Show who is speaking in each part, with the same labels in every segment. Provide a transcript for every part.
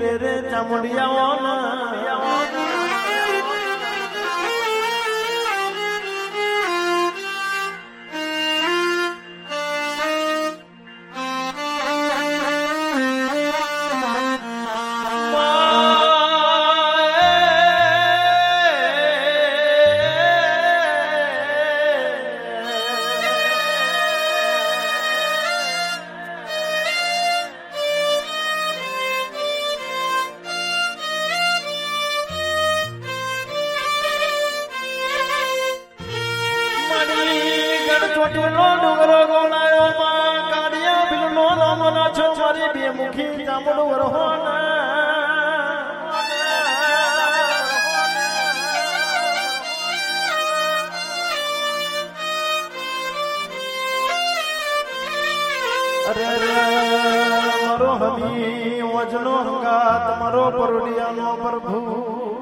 Speaker 1: রে রে চামড়িয়া ગઢચોટીનો ડુંગરો ગોળાયો માં કાળિયા બિલનો નામો છો મારી બે મુખી ચામુંડ રહોના મારો હમી વજનો હંગાત, મારો પરોડિયાનો પ્રભુ.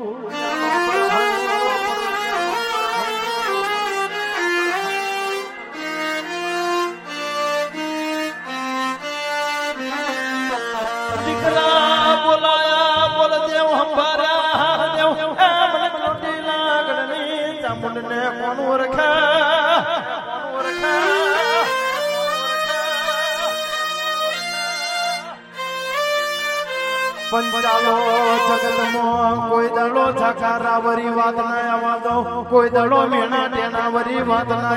Speaker 1: લાગણી કોણ ઓળખે? કોણ ઓળખે? પંચાલો જગતમાં કોઈ દડો વરી વાત કોઈ દડો મેણા વાત ના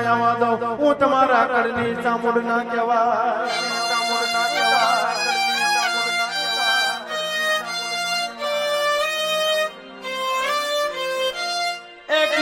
Speaker 1: હું તમારા કરની ચામુંડ ના કહેવા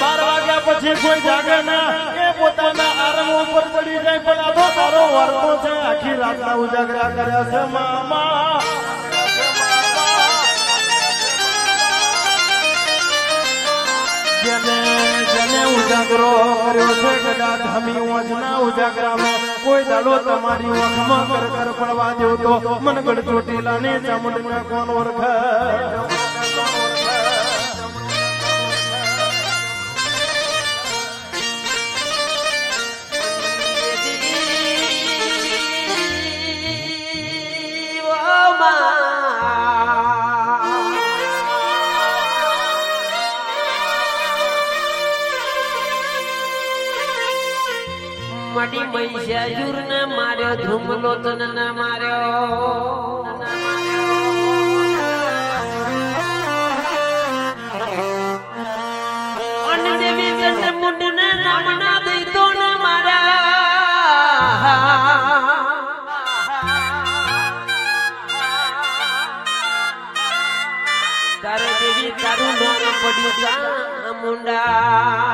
Speaker 1: બાર વાગ્યા પછી કોઈ જાગે ના, એ પોતાના આરામ ઉપર પડી જાય, પણ આ તો તારો વર્તો છે. આખી રાતના ઉજાગરા કર્યા છે, મામા. ઉજાગરામાં કોઈ દાડો તમારી પડવા દેવ તો મનગઢ ચોટીલા ને ચામુંડના કોણ ઓળખે?
Speaker 2: મડી મહિષાસુર ને માર્યો ધ્રુમલો તન ને માર્યો. અને દેવી ચંડ મુંડ ને નામના દૈતો ને માર્યા. તારે દેવી તારું નામ પડ્યું મુંડા.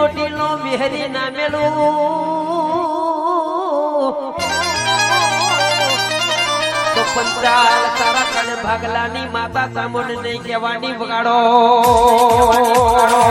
Speaker 2: ચોટીનો વિહરી નામેલું. તો પંચાલ તારા કણ ભાગલાની માતા ચામુંડ નહીં કહેવાની વગાડો.